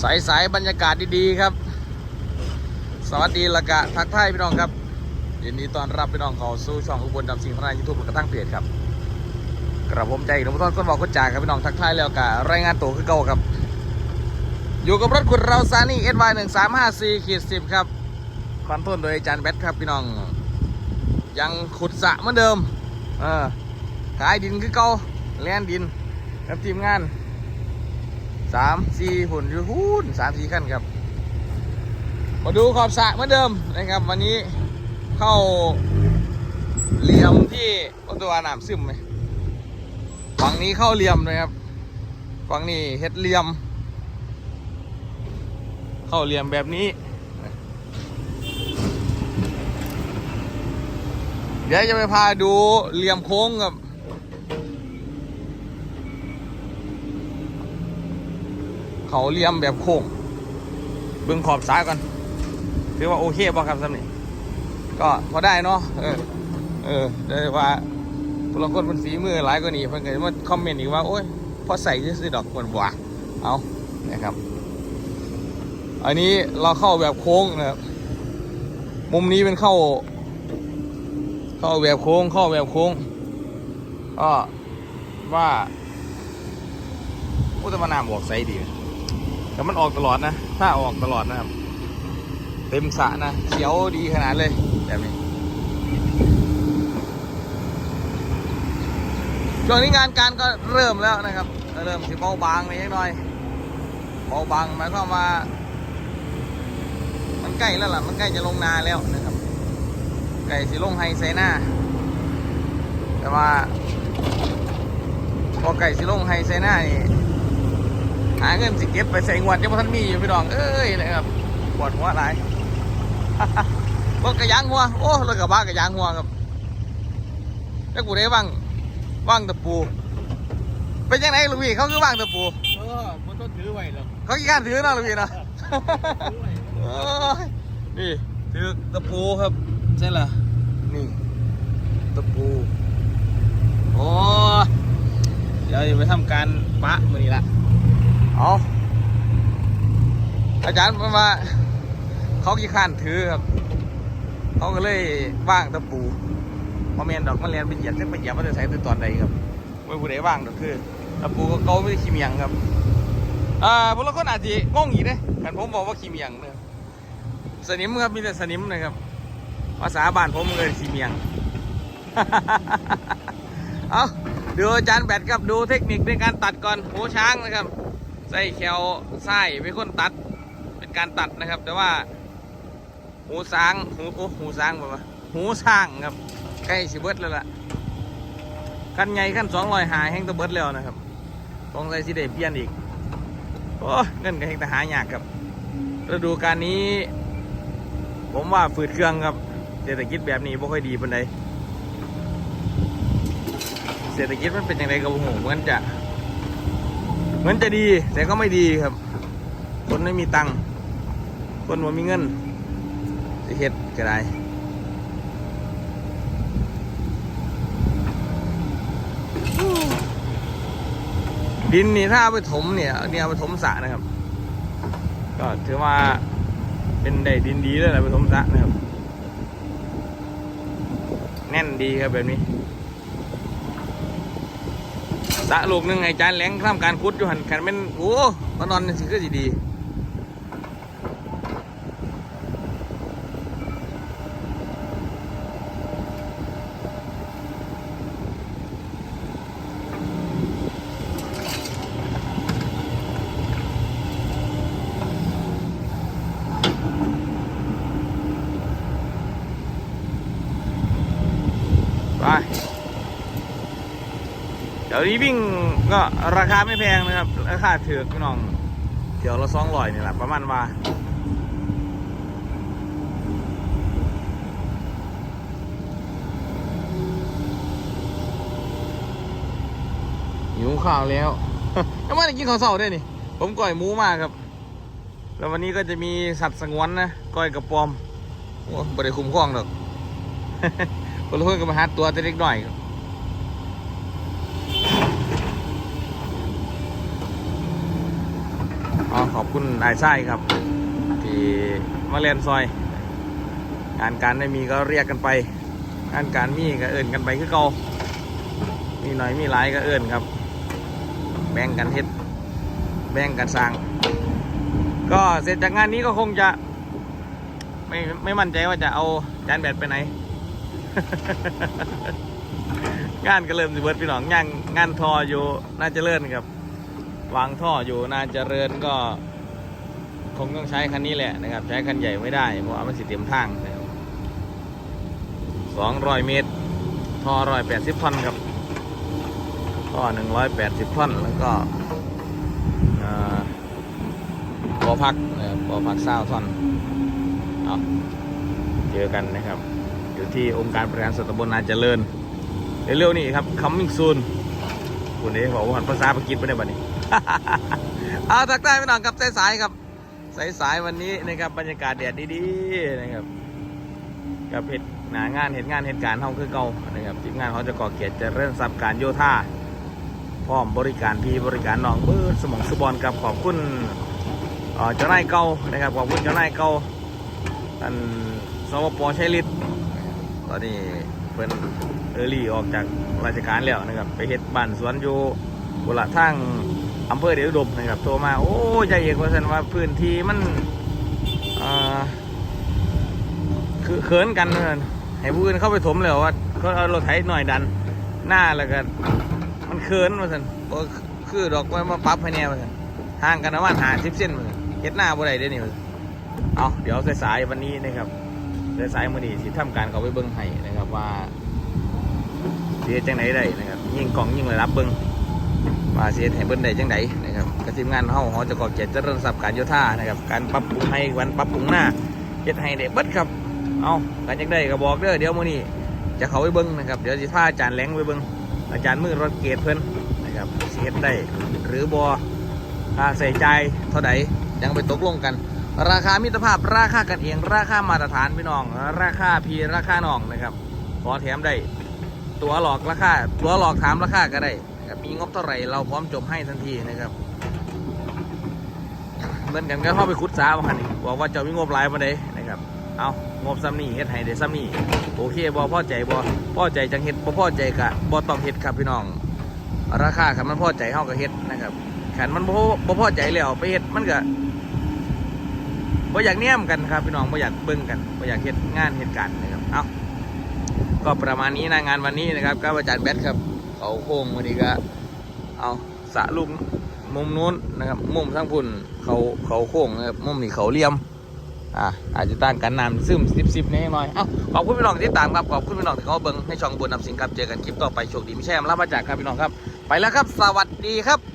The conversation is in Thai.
สายสายบรรยากาศดีๆครับ สวัสดีละกะทักทายพี่น้องครับยินดีต้อนรับพี่น้องเข้าสู่ช่องอุบลดำสิงห์พนายยูทูบกระทั่งเพจครับกระผมใจหนุ่มต้นคนบอกคนจ่าครับพี่น้องทักทายแล้วกะรายงานตัวคือเก่าครับ อยู่กับรถขุดเราซานี่เอสวหนึ่งสามห้าสี่ขีดสิบครับคอนโทรลโดยอาจารย์แบทครับพี่น้อง ยังขุดสะเหมือนเดิมเออขายดินคือเก่าแล่นดินกับทีมงาน สามสี่หุ่นยู่หุ่นสามสี่ขั้นครับ มาดูขอบสระเหมือนเดิมนะครับ วันนี้เข้าเหลี่ยมที่วัตวาน้ำซึมไหมฝั่งนี้เข้าเหลี่ยมนะครับฝั่งนี้เฮ็ดเหลี่ยม เข้าเหลี่ยมแบบนี้ เดี๋ยวจะไปพาดูเหลี่ยมโค้งกับ เขาเหลี่ยมแบบโค้งเบื้องขอบซ้ายก่อนถือว่าโอเคป่ะครับสำนี่ก็พอได้เนาะเออ เออได้ว่าพลังคนมันฝีมือหลายกว่านี้เพิ่นก็มาคอมเมนต์อีกว่าโอ้ยพอใส่ซื้อดอกคนบ่าเอานะครับอันนี้เราเข้าแบบโค้งนะครับมุมนี้เป็นเข้า เข้าแบบโค้งเข้าแบบโค้งก็ว่าอุตมานามบอกไซดี แต่มันออกตลอดนะถ้าออกตลอดนะครับ เต็มสะนะเขียวดีขนาดเลยแบบนี้ช่วงนี้งานการก็เริ่มแล้วนะครับเริ่มสิเบาบางไปนิดหน่อยเบาบางหมายความว่า มันใกล้แล้วล่ะ มันใกล้จะลงนาแล้วนะครับไก่สิลงไฮไซน้าแต่ว่าพอไก่สิลงไฮไซน้านี่ หาเงินสิเก็บไปใส่งวดยังบ่ทันมีอยู่พี่น้องเอ้ยนะครับปวดหัวหลายรถกระยางหัวโอ้รถกระบะกระยางหัวครับแล้วกูได้ว่างว่างตะปู เป็นยังไงลูกพี่เขาคือว่างตะปูเออมันต้องถือไว้หรอกเขาขี้การถือเนาะลูกพี่เนาะถือไว้โอ้ยนี่ถือตะปูครับใช่เหรอนี่ตะปูโอ้ยเดี๋ยวจะไปทำการปะมือนี้ละ เอาอาจารย์บอกว่าเขาขี้ข้านถือครับเขาก็เลยว่างตะปูมาเมนดอกมะเรียนไปเหยียบจะไปเหยียบมันจะใช้ตัวตอนใดครับไม่ผู้ใดว่างดอกคือตะปูก็เกาไม่ได้ขี้เมียงครับอ่าพวกเราก็อาจจะงงอีกนะแต่ผมบอกว่าขี้เมียงเนอะสนิมครับมีแต่สนิมนะครับภาษาบ้านผมเลยขี้เมียงเอาดูอาจารย์แบทครับดูเทคนิคในการตัดก่อนหูช้างนะครับ ใส่แควไส้เป็นคนตัด เป็นการตัดนะครับ แต่ว่า หูสางหูโอ้หูสางแบบว่าหูสางครับใกล้สิเบิดแล้วล่ะขั้นใหญ่ขั้นสองรอยหายแห้งตะเบิดแล้วนะครับต้องใส่สีเดเปลี่ยนอีกโอ้เงินก็เฮงแต่หายากครับฤดูการนี้ ผมว่าฝืดเครื่องครับเศรษฐกิจแบบนี้ไม่ค่อยดีปานใดเศรษฐกิจมันเป็นยังไงกับผมเหมือนจะ เหมือนจะดีแต่ก็ไม่ดีครับ คนไม่มีตังค์คนว่ามีเงินจะเฮ็ดก็ได้ดินนี่ถ้าเอาไปถมเนี่ยเนี่ยเอาไปถมสระนะครับ ก็ถือว่าเป็นได้ดินดีเลยแหละไปถมสระนะครับ แน่นดีครับแบบนี้ สะลูกหนึงไอ้จานแหลงทำการคุดอยู่หันขันเป็นโอ้ตอนอนสิก็สิดีไปเดี๋ยว นี้วิ่งก็ราคาไม่แพงนะครับ ราคาถือกพี่น้องเดี๋ยวละสองร้อยนี่แหละประมาณว่าหิวข้าวแล้วยังไม่ได้กินข้าวเสาด้วยนี่ ผมก่อยหมูมาครับ แล้ววันนี้ก็จะมีสัตว์สงวนนะก้อยกระปอมโอ้บริคุ้มครองหรอกคนละคนก็มาหาตัวแต่เล็กหน่อยครับ อ๋อขอบคุณนายไส้ครับ ที่มาเรียนซอยงานการไม่มีก็เรียกกันไปงานการมีก็เอิ่นกันไปคือเก่ามีหน่อยมีหลายก็เอิ่นครับ แบ่งกันเฮ็ดแบ่งกันสร้าง ก็เสร็จจากงานนี้ก็คงจะ ไม่ไม่มั่นใจว่าจะเอาจานแบตไปไหน งานก็เริ่มสิเบิร์ดพี่น้องงานงานทออยู่น่าจะเลื่อนครับ วางท่ออยู่นาจะเริญก็คงต้องใช้คันนี้แหละนะครับ ใช้คันใหญ่ไม่ได้เพราะมันสิเต็มทางสองร้อยเมตร ท่อร้อยแปดสิบท่อนครับท่อหนึ่งร้อยแปดสิบท่อนแล้วก็เอ่อปอพักนะครับปอพักเศร้าท่อนเอาเจอกันนะครับ อยู่ที่องค์การบริหารส่วนตำบลนาเจริญเร็วๆนี่ครับ coming soon คุณเอ๋บอกว่าภาษาอังกฤษไม่ได้บัดนี้ เอาทักทายพี่น้องครับสายๆครับสายๆวันนี้นะครับบรรยากาศแดดดีๆนะครับกับเหตุหนางานเหตุงานเหตุการณ์เฮาคือเก่านะครับทีมงานเขาจะก่อเกียรติจะเริ่มสับการโยธาพร้อมบริการพี่บริการน้องเบิร์ดสมองสุบอลกับขอบคุณเอ่อเจ้านายเก่านะครับขอบคุณเจ้านายเก่าท่านสวปชัยฤทธิ์ตอนนี้ เพิ่นเออรี่ออกจากราชการแล้วนะครับ ไปเฮ็ดบ้านสวนอยู่บุระทางอำเภอเดชอุดมนะครับโทรมาโอ้ใจเอกว่าสันว่าพื้นที่มันเอ่อคือเขินกันว่าซั่นให้ผู้อื่นเข้าไปถมเลยว่าเขาเอารถไถหน่อยดันหน้าแล้วก็มันเขินว่าสันบ่คือดอกไม้มาปั๊บให้แน่ว่าสันห่างกันประมาณหาสิบเส้นว่าสันเฮ็ดหน้าบ่ได้เด้นี่ยเอาเดี๋ยวสายๆวันนี้นะครับ สายมือนี้สิทำการเขาไปเบิ่งให้นะครับว่าเฮ็ดจังไดได้นะครับยิงกล่องยิงระดับเบิ่งว่าเสียให้เบิ้นได้จังไดนนะครับกระทีมงานเฮาเฮาจะก่อเกียรติเริญทรัพย์การโยธานะครับการปรับปรุงให้วันปรับปรุงหน้าเฮ็ดให้ได้เบิดครับเอาการจังได้ก็บอกเด้อเดี๋ยวมือนี้จะเขาไปเบิ่งนะครับเดี๋ยวสิพาอาจารย์แหลงไปเบิ่งอาจารย์มือรถเกตเพิ่นนะครับเฮ็ดได้หรือบ่ค่าใส่ใจเท่าใดยังไปตกลงกัน ราคามิตรภาพราคากันเอง ราคามาตรฐานพี่น้อง ราคาพีราคาน้องนะครับขอแถมได้ ตัวหลอกราคาตัวหลอกถามราคาก็ได้ครับมีงบเท่าไหร่เราพร้อมจบให้ทันทีนะครับเหมือนกันก็เข้าไปคุดสาบางนี่บอกว่าเจะมีงบหลายมาได้นะครับเอางบซ้ำนี่เฮ็ดให้ได้ซ้ำนี่โอเคบอพ่อใจบอพ่อใจจังเฮ็ดบอพ่อใจกะบอต้องเฮ็ดครับพี่น้อง ราคาขันมันพ่อใจเฮาก็เฮ็ดนะครับขันมันบ่บ่พ่อใจแล้วไปเฮ็ดมันก็ บ่อยากเนี่ยมกันครับพี่น้องบ่อยากเบิ่งกันบ่อยากเฮ็ดงานเฮ็ดการณ์นะครับเอาก็ประมาณนี้นะงานวันนี้นะครับก็อาจารย์แบทครับเขาโค้งวันนี้ก็เอาสระลูกมุมนู้นนะครับ มุมทั้งพุ่นเขาเขาโค้งนะครับมุมนี้เขาเลี่ยมอ่าอาจจะต่างกันน้ำซึมสิบสิบนิดหน่อยเอ้าขอบคุณพี่น้องที่ตามครับขอบคุณพี่น้องที่เขาเบิ้งให้ช่องบนนำสิงครับเจอกันคลิปต่อไปโชคดีไม่ใช่อำลาพระจากครับพี่น้องครับ ไปแล้วครับ สวัสดีครับ